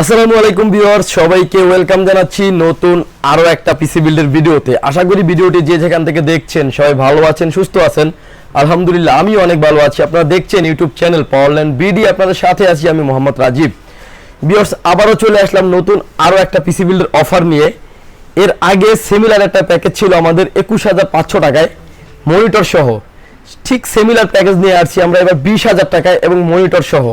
আসসালামু আলাইকুম ভিউয়ার্স, সবাইকে ওয়েলকাম জানাচ্ছি নতুন আরও একটা পিসি বিল্ডের ভিডিওতে। আশা করি ভিডিওটি যে যেখান থেকে দেখছেন সবাই ভালো আছেন, সুস্থ আছেন। আলহামদুলিল্লাহ, আমিও অনেক ভালো আছি। আপনারা দেখছেন ইউটিউব চ্যানেল পাওয়ারল্যান্ড বিডি আপনাদের সাথে আছি আমি মোহাম্মদ রাজীব। ভিউয়ার্স, আবারও চলে আসলাম নতুন আরও একটা পিসি বিল্ডের অফার নিয়ে। এর আগে সিমিলার একটা প্যাকেজ ছিল আমাদের একুশ হাজার পাঁচশো টাকায় মনিটর সহ। ঠিক সিমিলার প্যাকেজ নিয়ে আসছি আমরা এবার বিশ হাজার টাকায় এবং মনিটর সহ।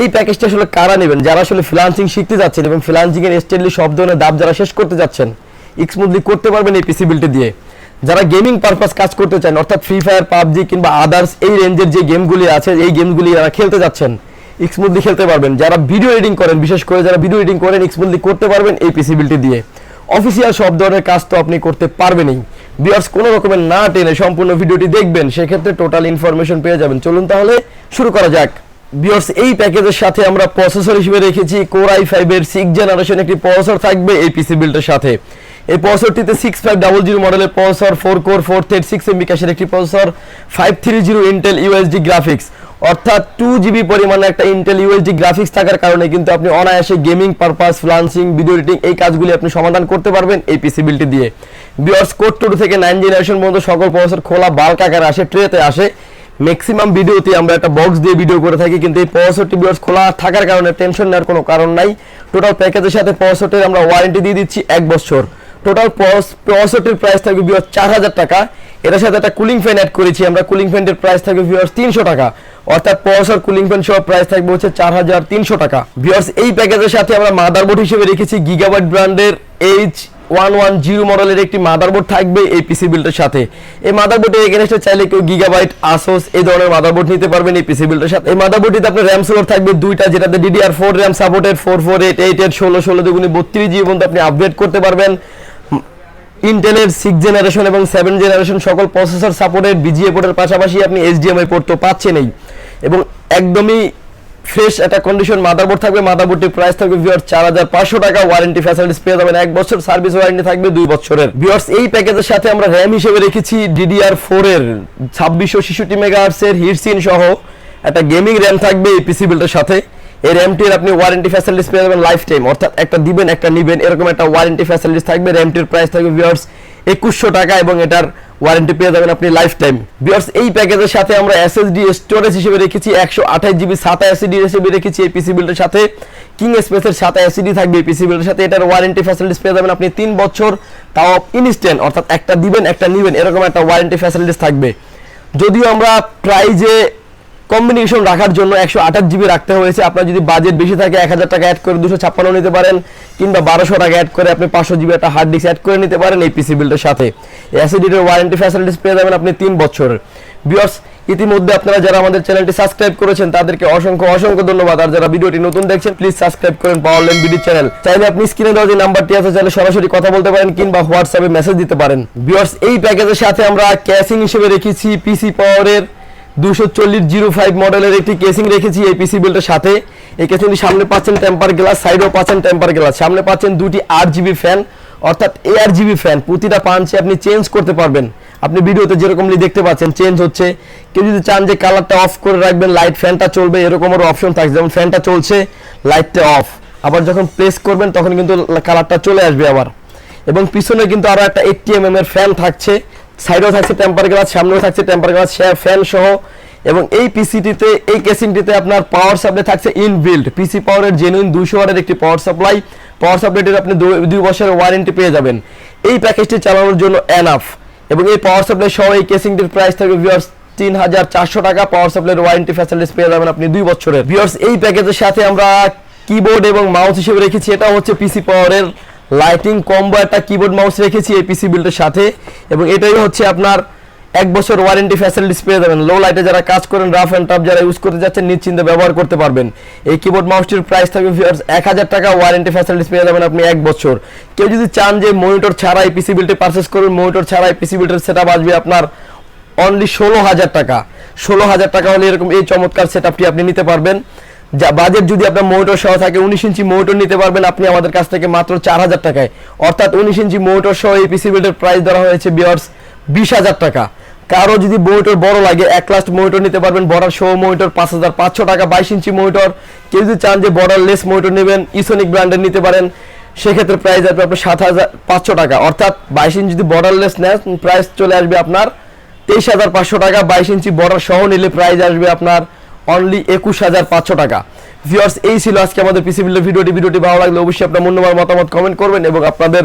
এই প্যাকেজটা আসলে কারা নেবেন? যারা আসলে ফ্রিলান্সিং শিখতে যাচ্ছেন এবং ফ্রিলান্সিং এর স্টেডলি সব ধরনের দাব যারা শেষ করতে যাচ্ছেন স্মুথলি করতে পারবেন এই পিসি বিলটি দিয়ে। যারা গেমিং পারপাস কাজ করতে চান, অর্থাৎ ফ্রি ফায়ার পাবজি কিংবা আদার্স এই রেঞ্জের যে গেমগুলি আছে, এই গেমগুলি যারা খেলতে যাচ্ছেন স্মুথলি খেলতে পারবেন। যারা ভিডিও এডিটিং করেন, বিশেষ করে যারা ভিডিও এডিটিং করেন স্মুথলি করতে পারবেন এই পিসিবিলিটি দিয়ে। অফিসিয়াল সব ধরনের কাজ তো আপনি করতে পারবেনই। বিয়ার্স কোনো রকমের না টেনে সম্পূর্ণ ভিডিওটি দেখবেন, সেক্ষেত্রে টোটাল ইনফরমেশন পেয়ে যাবেন। চলুন তাহলে শুরু করা যাক। বিয়ার্স এই প্যাকেজের সাথে আমরা প্রসেসর হিসেবে রেখেছি কোর আই ফাইভের সিক্স জেনারেশন একটি প্রসেসর থাকবে এই পিসি বিল্ডের সাথে। এই প্রসেসরটিতে সিক্স ফাইভ ডাবল জিরো মডেলের processor four core four thread six MB ক্যাশের একটি processor five three zero Intel UHD graphics অর্থাৎ টু জিবি পরিমাণে একটা ইন্টেল ইউএসডি গ্রাফিক্স থাকার কারণে কিন্তু আপনি অনায়াসে gaming purpose freelancing video editing এই কাজগুলি আপনি সমাধান করতে পারবেন এই পিসি বিলটি দিয়ে। বিয়ার্স কোড টু থেকে নাইন জেনারেশন পর্যন্ত সকল প্রসেসর খোলা বাল্ক আকারে আসে ট্রেতে আসে। ম্যাক্সিমাম ভিডিওতে আমরা একটা বক্স দিয়ে ভিডিও করে থাকি, কিন্তু এই পঁয়ষট্টি বিয়ার্স খোলা থাকার কারণে টেনশন নেওয়ার কোনো কারণ নাই। টোটাল প্যাকেজের সাথে প্রসেসরটির আমরা ওয়ারেন্টি দিয়ে দিচ্ছি এক বছর। টোটাল পঁয়ষট্টির প্রাইস থাকবে বিয়ার্স চার হাজার টাকা। এটার সাথে একটা কুলিং ফ্যান অ্যাড করেছি আমরা। কুলিং ফ্যানের প্রাইস থাকবে ভিউয়ার্স তিনশো টাকা। অর্থাৎ প্রসেসর কুলিং ফ্যান সহ প্রাইস থাকবে হচ্ছে চার হাজার তিনশো টাকা। ভিউয়ার্স এই প্যাকেজের সাথে আমরা মাদারবোর্ড হিসেবে রেখেছি গিগাবাইট ব্র্যান্ডের এইচ ওয়ান ওয়ান জিরো মডেলের একটি মাদারবোর্ড থাকবে এই পিসি বিল্ডের সাথে। এই মাদারবোর্ডে এগেনস্টে চাইলে কেউ গিগাবাইট, আসোস এই ধরনের মাদারবোর্ড নিতে পারবেন এই পিসি বিল্ডের সাথে। এই মাদারবোর্ডটিতে আপনার র্যাম স্লোট থাকবে দুইটা, যেটাতে DDR four RAM supported four four eight eight এর ষোলো ষোলো দুগুনি বত্রিশ জিবি পর্যন্ত আপনি আপগ্রেড করতে পারবেন। ইন্টেলের সিক্স জেনারেশন এবং সেভেন জেনারেশন সকল প্রসেসর সাপোর্টেড বিজিএ পোর্টের পাশাপাশি আপনি এইচডিএমআই পোর্ট তো পাচ্ছেনই। এবং একদমই ফ্রেশ একটা কন্ডিশন মাদারবোর্ড থাকবে মাদারবোর্ডটির প্রাইস থাকবে ভিওর চার হাজার পাঁচশো টাকা ওয়ারেন্টি ফ্যাসিলিটিস পেয়ে যাবেন এক বছর সার্ভিস ওয়ারেন্টি থাকবে দুই বছরের। ভিওর্স এই প্যাকেজের সাথে আমরা র্যাম হিসেবে রেখেছি ডিডিআর ফোর এর ছাব্বিশশো শিশুটি মেগাহার্সের হিটসিন সহ একটা গেমিং র্যাম থাকবে এই পিসি বিল্ডের সাথে। এই র্যামটির আপনি ওয়ারেন্টি ফ্যাসিলিটিস পেয়ে যাবেন লাইফ টাইম অর্থাৎ একটা দিবেন, একটা নিবেন, এরকম একটা ওয়ারেন্টি ফ্যাসিলিটিস থাকবে র্যামটির প্রাইস থাকবে ভিওর্স একুশশো টাকা এবং এটার ওয়ারেন্টি পেয়ে যাবেন আপনি লাইফ টাইম ভিওর্স এই প্যাকেজের সাথে আমরা এস এসএসডি স্টোরেজ হিসেবে রেখেছি, একশো আঠাশ জিবি সাতা এসিডি হিসেবে রেখেছি এই পিসি বিল্ডের সাথে। কিং স্পেসের সাতা এসিডি থাকবে এই পিসি বিল্ডের সাথে। এটার ওয়ারেন্টি ফ্যাসিলিটিস পেয়ে যাবেন আপনি তিন বছর, তাও ইনস্ট্যান্ট অর্থাৎ একটা দিবেন, একটা নিবেন, এরকম একটা ওয়ারেন্টি ফ্যাসিলিটিস থাকবে। যদিও আমরা প্রাইজে কম্বিনেশন রাখার জন্য একশো আঠাশ জিবি রাখতে হয়েছে। আপনার যদি বাজেট বেশি থাকে, এক হাজার টাকা অ্যাড করে দুশো ছাপ্পান্ন নিতে পারেন, কিংবা বারোশো টাকা অ্যাড করে আপনি পাঁচশো জিবি একটা হার্ড ডিস্ক অ্যাড করে নিতে পারেন এই পিসি বিল্ডের সাথে। অ্যাসিডিটের ওয়ারেন্টি ফ্যাসিলিটিস পেয়ে যাবেন আপনি তিন বছর। বিয়স ইতিমধ্যে আপনারা যারা আমাদের চ্যানেলটি সাবস্ক্রাইব করেছেন, তাদেরকে অসংখ্য অসংখ্য ধন্যবাদ। আর যারা ভিডিওটি নতুন দেখছেন প্লিজ সাবস্ক্রাইব করেন পাওয়ারল্যান্ড বিডি চ্যানেল চাইলে আপনি স্ক্রিনে দেওয়া যে নাম্বারটি আছে, চাইলে সরাসরি কথা বলতে পারেন, কিংবা হোয়াটসঅ্যাপে মেসেজ দিতে পারেন। বিয়স এই প্যাকেজের সাথে আমরা ক্যাশিং হিসেবে রেখেছি পিসি পাওয়ারের দুশো চল্লিশ জিরো ফাইভ মডেলের একটি কেসিং রেখেছি এই পিসি বিল্ডের সাথে। এই কেসিংটি সামনে পাচ্ছেন টেম্পার গ্লাস সাইডেও পাচ্ছেন টেম্পার গ্লাস সামনে পাচ্ছেন দুটি আট জিবি ফ্যান অর্থাৎ এআর জিবি ফ্যান প্রতিটা পাঞ্চে আপনি চেঞ্জ করতে পারবেন। আপনি ভিডিওতে যেরকমলি দেখতে পাচ্ছেন চেঞ্জ হচ্ছে। কেউ যদি চান যে কালারটা অফ করে রাখবেন লাইট ফ্যানটা চলবে, এরকমেরও অপশন থাকছে। যেমন ফ্যানটা চলছে লাইটটা অফ আবার যখন প্লেস করবেন, তখন কিন্তু কালারটা চলে আসবে আবার। এবং পিছনে কিন্তু আরও একটা এইটটি এম এর ফ্যান থাকছে। সাইডেও থাকছে টেম্পার গ্লাস, সামনেও থাকছে টেম্পার গ্লাস ফ্যান সহ। এবং এই পিসিটিতে এই কেসিংটিতে আপনার পাওয়ার সাপ্লাই থাকছে ইনবিল্ড পিসি পাওয়ারের জেনুইন দুশো ওয়াটের একটি পাওয়ার সাপ্লাই পাওয়ার সাপ্লাইটির আপনি দুই- বছরের ওয়ারেন্টি পেয়ে যাবেন। এই প্যাকেজটি চালানোর জন্য এনাফ এবং এই পাওয়ার সাপ্লাই সহ এই কেসিংটির প্রাইস থাকবে ভিউয়ার্স তিন হাজার চারশো টাকা। পাওয়ার সাপ্লাইয়ের ওয়ারেন্টি ফ্যাসিলিটিস পেয়ে যাবেন আপনি দুই বছরের। ভিউয়ার্স এই প্যাকেজের সাথে আমরা কিবোর্ড এবং মাউস হিসেবে রেখেছি। এটা হচ্ছে পিসি পাওয়ারের লাইটিং কম্বো একটা কিবোর্ড মাউস রেখেছি এই পিসি বিল্ডের সাথে এবং এটাই হচ্ছে আপনার এক বছর ওয়ারেন্টি ফ্যাসিলিটিস পেয়ে যাবেন। লো লাইটে যারা কাজ করেন রাফ অ্যান্ড টাফ যারা ইউজ করতে যাচ্ছেন, নিশ্চিন্তে ব্যবহার করতে পারবেন। এই কিবোর্ড মাউসটির প্রাইস থাকবে এক হাজার টাকা ওয়ারেন্টি ফ্যাসিলিটিস পেয়ে যাবেন আপনি এক বছর। কেউ যদি চান যে মনিটর ছাড়া এই পিসি বিলটি পারচেস করুন মনিটর ছাড়া এই পিসি বিলটির সেট আসবে আপনার অনলি ষোলো হাজার টাকা। ষোলো হাজার টাকা হলে এরকম এই চমৎকার সেট আপনি নিতে পারবেন। যা বাজেট যদি আপনার মোটর সহ থাকে, উনিশ ইঞ্চি মোটর নিতে পারবেন আপনি আমাদের কাছ থেকে মাত্র চার হাজার টাকায়। অর্থাৎ উনিশ ইঞ্চি মোটর সহ এই পিসি বিল্ডের প্রাইস ধরা হয়েছে বিয়ার্স বিশ হাজার টাকা। কারও যদি মনিটর বড় লাগে, এক লাস্ট মনিটর নিতে পারবেন, বর্ডার শো মনিটর পাঁচ হাজার পাঁচশো টাকা, বাইশ ইঞ্চি মনিটর কেউ যদি চান যে বর্ডার লেস মনিটর নেবেন ইসোনিক ব্র্যান্ডের নিতে পারেন, সেক্ষেত্রে প্রাইস আসবে আপনার সাত হাজার পাঁচশো টাকা। অর্থাৎ বাইশ ইঞ্চি যদি বর্ডারলেস নেন প্রাইস চলে আসবে আপনার তেইশ হাজার পাঁচশো টাকা, বাইশ ইঞ্চি বর্ডার সহ নিলে প্রাইস আসবে আপনার অনলি একুশ হাজার পাঁচশো টাকা। ভিউয়ার্স এই ছিল আজকে আমাদের পিসি বিল্ডের ভিডিওটি ভিডিওটি ভালো লাগলে অবশ্যই আপনার মূল্যবান মতামত কমেন্ট করবেন এবং আপনাদের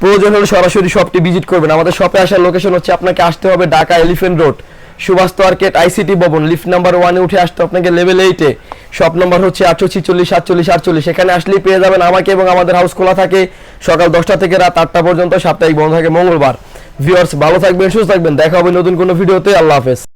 প্রয়োজন হলে সরাসরি শপটি ভিজিট করবেন। আমাদের শপে আসার লোকেশন হচ্ছে আপনাকে আসতে হবে Dhaka Elephant Road Subhash market ICT Bhaban lift number ওয়ানে উঠে আসতে আপনাকে লেভেল এইটে শপ নাম্বার হচ্ছে আটশো ছিচল্লিশ, সাতচল্লিশ, আটচল্লিশ। সেখানে আসলেই পেয়ে যাবেন আমাকে এবং আমাদের হাউস খোলা থাকে সকাল দশটা থেকে রাত আটটা পর্যন্ত। সাপ্তাহিক বন্ধ থাকে মঙ্গলবার। ভিউয়ার্স ভালো থাকবেন, সুস্থ থাকবেন। দেখা হবে নতুন কোনো ভিডিওতে আল্লাহ হাফেজ।